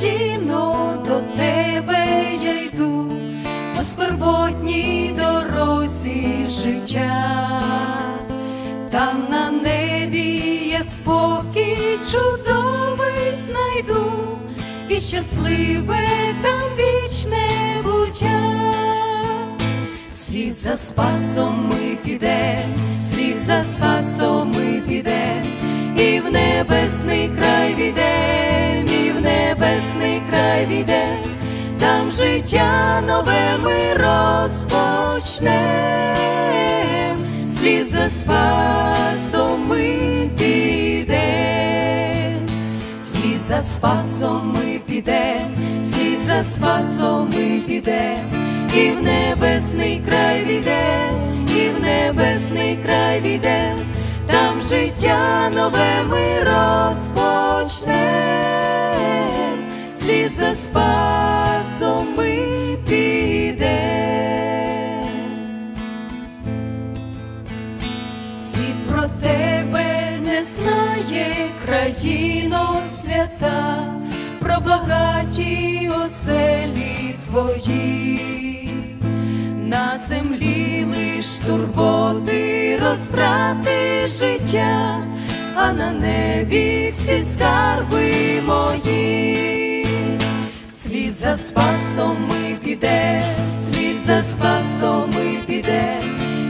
до тебе я йду по скорботній дорозі життя, там на небі я спокій чудовий знайду, і щасливе там вічне буття. Вслід за спасом ми підем, вслід за спасом ми підем, і в небесний край відем, небесний там життя нове ми розпочнем, вслід за спасом ми підем, вслід за спасом ми підем, вслід за спасом ми підем, і в небесний край відем, і в небесний край відем, там життя нове ми розпочнем, вслід за спасом ми підем. Світ про тебе не знає, країно свята, про багаті оселі твої, на землі лиш турботи, розтрати життя, а на небі всі скарби мої. Вслід за спасом ми підем, вслід за спасом ми підем,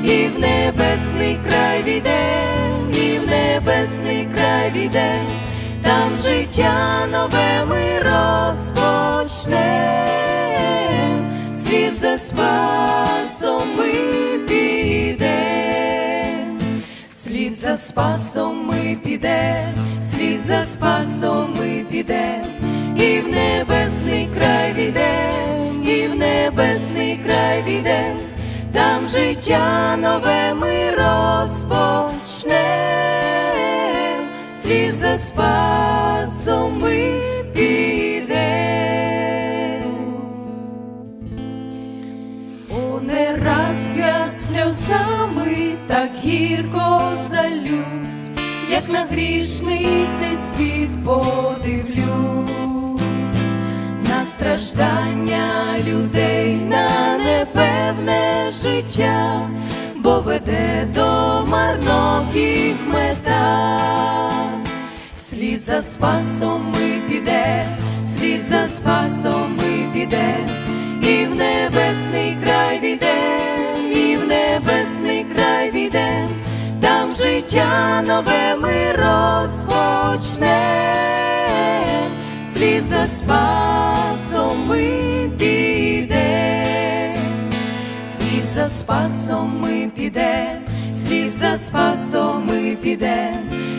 і в небесний край відем, і в небесний край відем, там життя нове ми розпочнем, вслід за спасом ми підем, вслід за спасом ми підем, вслід за спасом ми підем, і в небесний край відем, і в небесний край відем, там життя нове ми розпочнем, вслід за спасом ми підем. О, не раз я сльозами так гірко залюсь, як на грішний цей світ подивлюсь, страждання людей, на непевне життя, бо веде до марнотіх мета. Вслід за спасом ми підем, вслід за спасом ми підем, і в небесний край відем, і в небесний край відем, там життя нове ми розпочнем, вслід за спасом ми підем, вслід за спасом ми підем, вслід за спасом ми підем,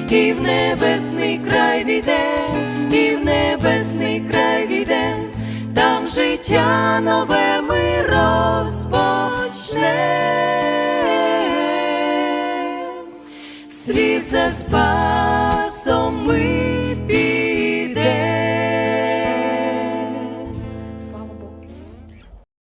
і в небесний край відем, і в небесний край відем, там життя нове ми розпочнем, вслід за спасом